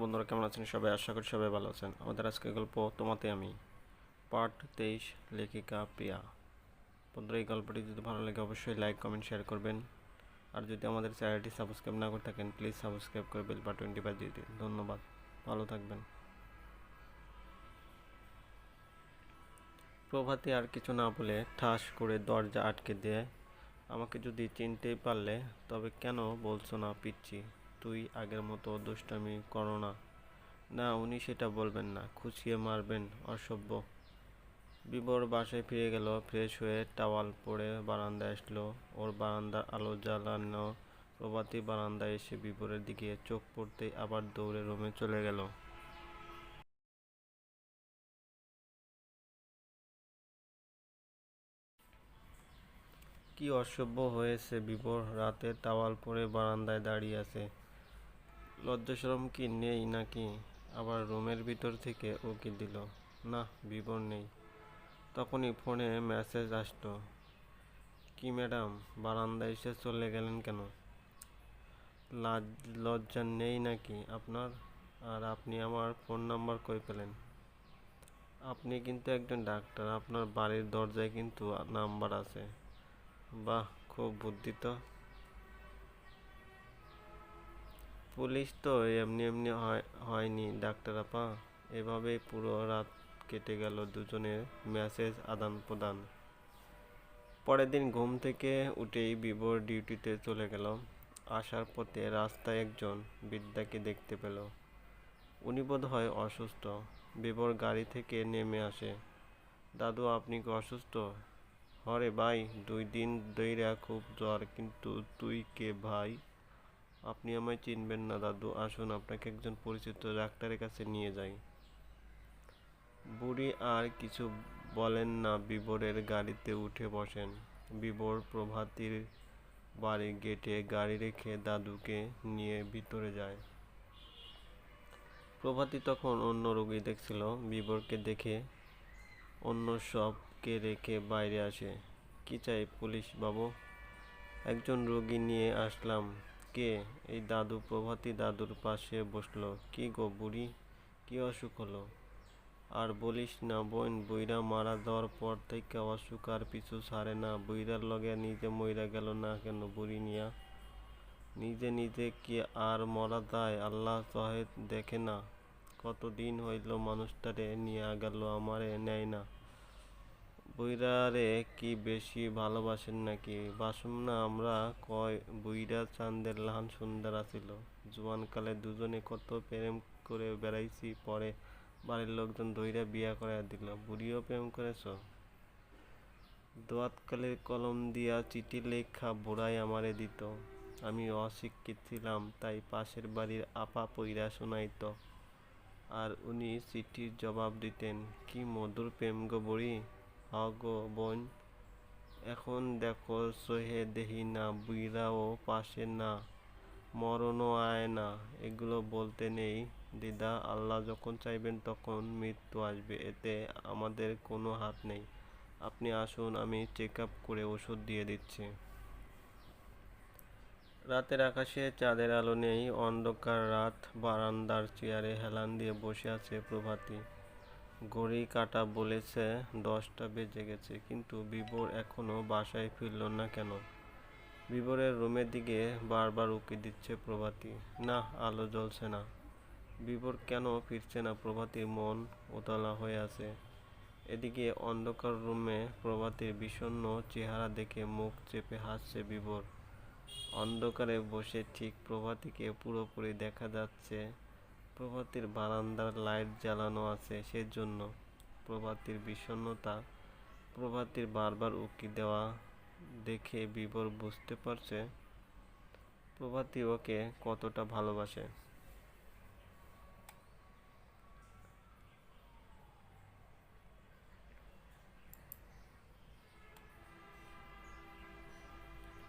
বন্ধুরা, কেমন আছেন সবাই? আশা করি সবাই ভালো আছেন। আমাদের আজকের গল্প তোমাতে আমি। পার্ট তেইশ, লেখিকা প্রিয়া। বন্ধুরা, এই গল্পটি যদি ভালো লাগে, অবশ্যই লাইক, কমেন্ট, শেয়ার করবেন। আর যদি আমাদের চ্যানেলটি সাবস্ক্রাইব না করে থাকেন, প্লিজ সাবস্ক্রাইব করে বেল বাটনটি বাজিয়ে দিন। ধন্যবাদ। ভালো থাকবেন। প্রভাতী আর কিছু না বলে ঠাস করে দরজা আটকে দিয়ে। আমাকে যদি চিনতেই পারলে, তবে কেন বলছো না পিচ্ছি তুই আগের মতো দুষ্টামি করো না। না, উনি সেটা বলবেন না। খুশিয়ে মারবেন, অসভ্য। বিবর বাসায় ফিরে গেল, ফ্রেশ হয়ে টাওয়াল পরে বারান্দায় আসলো। ওর বারান্দার আলো জ্বালানো প্রভাতী বারান্দায় এসে বিবরের দিকে চোখ পড়তেই আবার দৌড়ে রুমে চলে গেল। কি অসভ্য হয়েছে বিবর রাতে টাওয়াল পরে বারান্দায় দাঁড়িয়ে আছে। লজ্জাশরম কি নেই নাকি? আবার রুমের ভিতর থেকে ওকে দিল? না, বিবর নেই। তখনই ফোনে মেসেজ আসলো। কি ম্যাডাম, বারান্দায় এসে চলে গেলেন কেন? লাজ, লজ্জা নেই নাকি আপনার? আর আপনি আমার ফোন নাম্বার কই পেলেন? আপনি কিন্তু একজন ডাক্তার, আপনার বাড়ির দরজায় কিন্তু নাম্বার আছে। বাহ, খুব বুদ্ধি তো পুলিশ তো এমনি এমনি হয়, হয়নি, ডাক্তার আপা। এভাবেই পুরো রাত কেটে গেল দুজনের মেসেজ আদান প্রদান। পরের দিন ঘুম থেকে উঠেই বিবর ডিউটিতে চলে গেল আসার পথে রাস্তায় একজন বিদ্যাকে দেখতে পেল। উনি বোধ হয় অসুস্থ। বিবর গাড়ি থেকে নেমে আসে। দাদু, আপনি কি অসুস্থ? হরে ভাই, দুই দিন দইরা খুব জ্বর, কিন্তু তুই কে ভাই? আপনি আমায় চিনবেন না, দাদু। আসুন, আপনাকে একজন পরিচিত ডাক্তারের কাছে নিয়ে যাই। বুড়ি আর কিছু বলেন না বিবরের গাড়িতে উঠে বসেন। বিবর প্রভাতীর বাড়ির গেটে গাড়ি রেখে দাদুকে নিয়ে ভিতরে যায়। প্রভাতি তখন অন্য রোগী দেখছিল। বিবরকে দেখে অন্য সবকে রেখে বাইরে আসে। কি চাই পুলিশ বাবু? একজন রোগী নিয়ে আসলাম। কে? এই দাদু, প্রভাতী দাদুর পাশে বসল। কি গো বুড়ি? কি অসুখ হলো? আর বলিস না বোন বইরা মারা যাওয়ার পর থেকে অসুখ আর পিছু ছাড়ে না। বইরার লগে নিজে মইরা গেল না কেন বুড়ি নিয়া নিজে নিজে কি আর মরা যায়? আল্লাহ সহেদ দেখে না। কতদিন হইল মানুষটারে নিয়ে গেল, আমারে নেয় না। বইরারে কি বেশি ভালোবাসেন নাকি? বাসুম না, আমরা কয় বইরা চান্দের লাহান সুন্দর আছিল। জোয়ানকালে দুজনে কত প্রেম করে বেড়াইছি, পরে বাড়ির লোকজন দইরা বিয়া করে দিল। বুড়িও প্রেম করেছ? দোয়াতকালের কলম দিয়া চিঠি লেখা বুড়াই আমারে দিত। আমি অশিক্ষিত ছিলাম, তাই পাশের বাড়ির আপা পইরা শোনাইত। আর উনি চিঠির জবাব দিতেন, কি মধুর প্রেম গো বুড়ি। হ গো বোন, এখন দেখো সহে দেহি না, বুইরাও পাশে না, মরণও আয় না, এগুলো বলতে নেই। দিদা, আল্লাহ যখন চাইবেন তখন মৃত্যু আসবে, এতে আমাদের কোনো হাত নেই। আপনি আসুন, আমি চেক আপ করে ওষুধ দিয়ে দিচ্ছি। রাতের আকাশে চাঁদের আলো নেই, অন্ধকার রাত বারান্দার চেয়ারে হেলান দিয়ে বসে আছে প্রভাতী। ঘড়ি কাটা বলেছে, দশটা বেজে গেছে, কিন্তু বিবর এখনও বাসায় ফিরল না কেন? বিবরের রুমের দিকে বারবার উকি দিচ্ছে প্রভাতী। না, আলো জ্বলছে না। বিবর কেন ফিরছে না প্রভাতীর মন উতলা হয়ে আছে। এদিকে অন্ধকার রুমে প্রভাতীর বিষণ্ণ চেহারা দেখে মুখ চেপে হাসছে বিবর অন্ধকারে বসে ঠিক প্রভাতীকে পুরোপুরি দেখা যাচ্ছে প্রভাতীর বারান্দার লাইট জ্বালানো আছে সেজন্য প্রভাতীর বিষণ্ণতা। প্রভাতীর বারবার উকি দেওয়া দেখে বিবর বুঝতে পারছে প্রভাতী ওকে কতটা ভালোবাসে।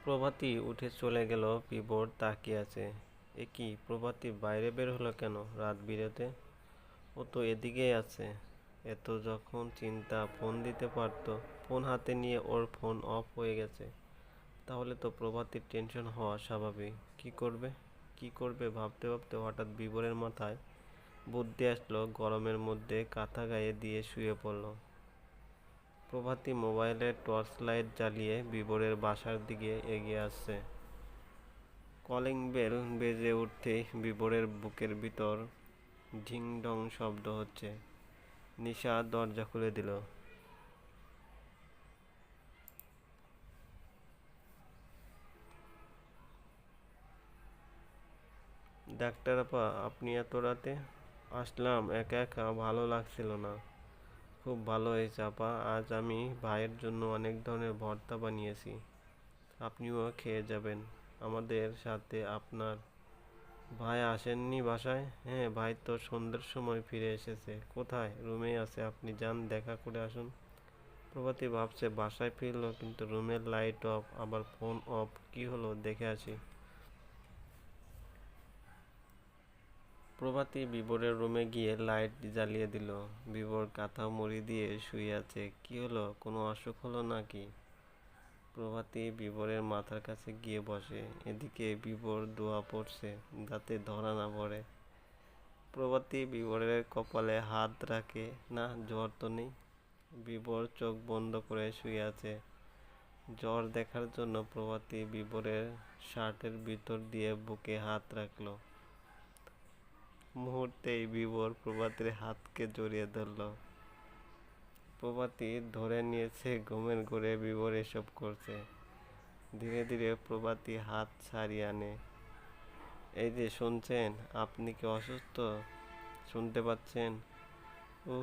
প্রভাতী উঠে চলে গেল বিবর তাকিয়ে আছে। এ কি, প্রভাতী বাইরে বের হলো কেন রাত বিরেতে? ও তো এদিকেই আছে। এত যখন চিন্তা ফোন দিতে পারতো, ফোন হাতে নিয়ে ওর ফোন অফ হয়ে গেছে। তাহলে তো প্রভাতীর টেনশন হওয়া স্বাভাবিক। কি করবে? কি করবে ভাবতে ভাবতে হঠাৎ বিবরের মাথায় বুদ্ধি আসলো, গরমের মধ্যে কাঁথা গায়ে দিয়ে শুয়ে পড়ল। প্রভাতী মোবাইলের টর্চ লাইট জ্বালিয়ে বিবরের বাসার দিকে এগিয়ে আসছে। কলিং বেল বেজে উঠতেই বিবরের বুকের ভিতর ঢিং ঢং শব্দ হচ্ছে। নিশা দরজা খুলে দিল। ডাক্তার আপা, আপনি এত রাতে আসলাম, একা একা ভালো লাগছিল না। খুব ভালো হয়েছে আপা, আজ আমি ভাইয়ের জন্য অনেক ধরনের ভর্তা বানিয়েছি। আপনিও খেয়ে যাবেন। আমাদের সাথে আপনার ভাই আসেননি বাসায়? হ্যাঁ ভাই তো সন্ধ্যের সময় ফিরে এসেছে। কোথায়? রুমেই আছে, আপনি যান, দেখা করে আসুন। প্রভাতী ভাবছে বাসায় ফিরলো, কিন্তু রুমের লাইট অফ আবার ফোন অফ কি হলো? দেখে আসি। প্রভাতী বিবরের রুমে গিয়ে লাইট জ্বালিয়ে দিল। বিবর কাঁথা মুড়ি দিয়ে শুয়ে আছে। কি হলো? কোনো অসুখ হলো নাকি? প্রভাতী বিবরের মাথার কাছে গিয়ে বসে। এদিকে বিবর দোয়া পড়ছে, যাতে ধরা না পড়ে। প্রভাতী বিবরের কপালে হাত রাখে, না, জ্বর তো নেই? বিবর চোখ বন্ধ করে শুয়ে আছে। জ্বর দেখার জন্য প্রভাতী বিবরের শার্টের ভিতর দিয়ে বুকে হাত রাখল। মুহূর্তেই বিবর প্রভাতীর হাতকে জড়িয়ে ধরল। প্রভাতী ধরে নিয়েছে, ঘুমের ঘরে বিবর এসব করছে। ধীরে ধীরে প্রভাতি হাত ছাড়িয়ে আনে। এই যে শুনছেন, আপনি কি অসুস্থ? শুনতে পাচ্ছেন? ও